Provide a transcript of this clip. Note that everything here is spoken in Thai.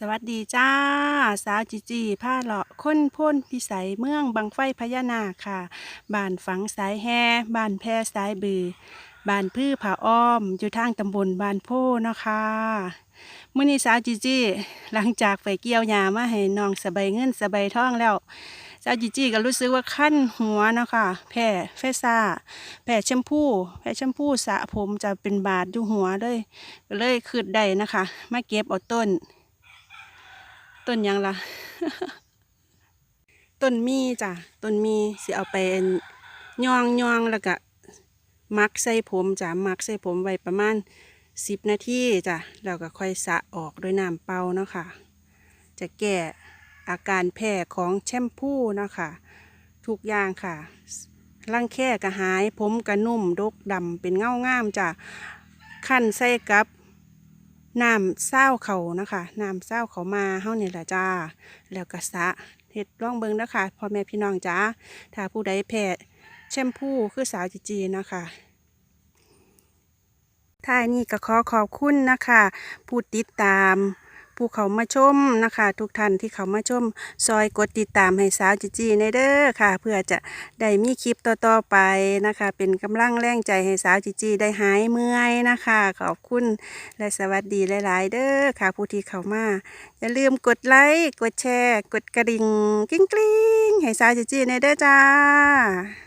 สวัสดีจ้า สาวจิจีผ้าเลาะค้นพ้นพิสัยเมืองบังไฟพญานาคค่ะบ้านฝังสายแฮบ้านแพรสายบือบ้านพือผาอ้อม อยู่ทางตำบลบ้านโพเนาะค่ะมื้อนี้สาวจิจีหลังจากไปเกี่ยวหญ้ามาให้น้องสบายเงินสบายท้องแล้วสาวจิจีก็รู้สึกว่าคันหัวเนาะค่ะแพ้เฟซ่าแพ้แชมพูแพ้แชมพูสระผมจะเป็นบาดอยู่หัวเลยก็เลยคืดได้นะคะมาเก็บเอาต้น ต้นยังล่ะ ต้นมีจ้ะ ต้นมีสิเอาไปย่องย่องแล้วก็มักใส่ผมจ้ะ มักใส่ผมไว้ประมาณสิบนาทีจ้ะ แล้วก็ค่อยสระออกด้วยน้ำเปล่าเนาะค่ะ จะแก้อาการแพ้ของแชมพูเนาะค่ะ ทุกอย่างค่ะร่างแค่กระหาย ผมกระนุ่มดกดำเป็นเงางามจ้ะขั้นใส่กับ น้ำเศร้าเขานะคะน้ำเศร้าเขามาเฮานี่แหละจ้า แล้วก็สะเห็ดร่องเบิงนะคะพ่อแม่พี่น้องจ้าถ้าผู้ใดแพ้แชมพูคือสาวจีจีนะคะท้ายนี้ก็ขอขอบคุณนะคะ ผู้ติดตาม ผู้เขามาชมนะคะ ทุกท่านที่เขามาชม ซอยกดติดตามให้สาวจีจีในเด้อค่ะ เพื่อจะได้มีคลิปต่อๆไปนะคะ เป็นกำลังแรงใจให้สาวจีจีได้หายเมื่อยนะคะ ขอบคุณและสวัสดีหลาย ๆ เด้อค่ะ ผู้ที่เข้ามาอย่าลืมกดไลค์กดแชร์ กดกระดิ่งกิ้งกลิ้งให้สาวจีจีในเด้อจ้า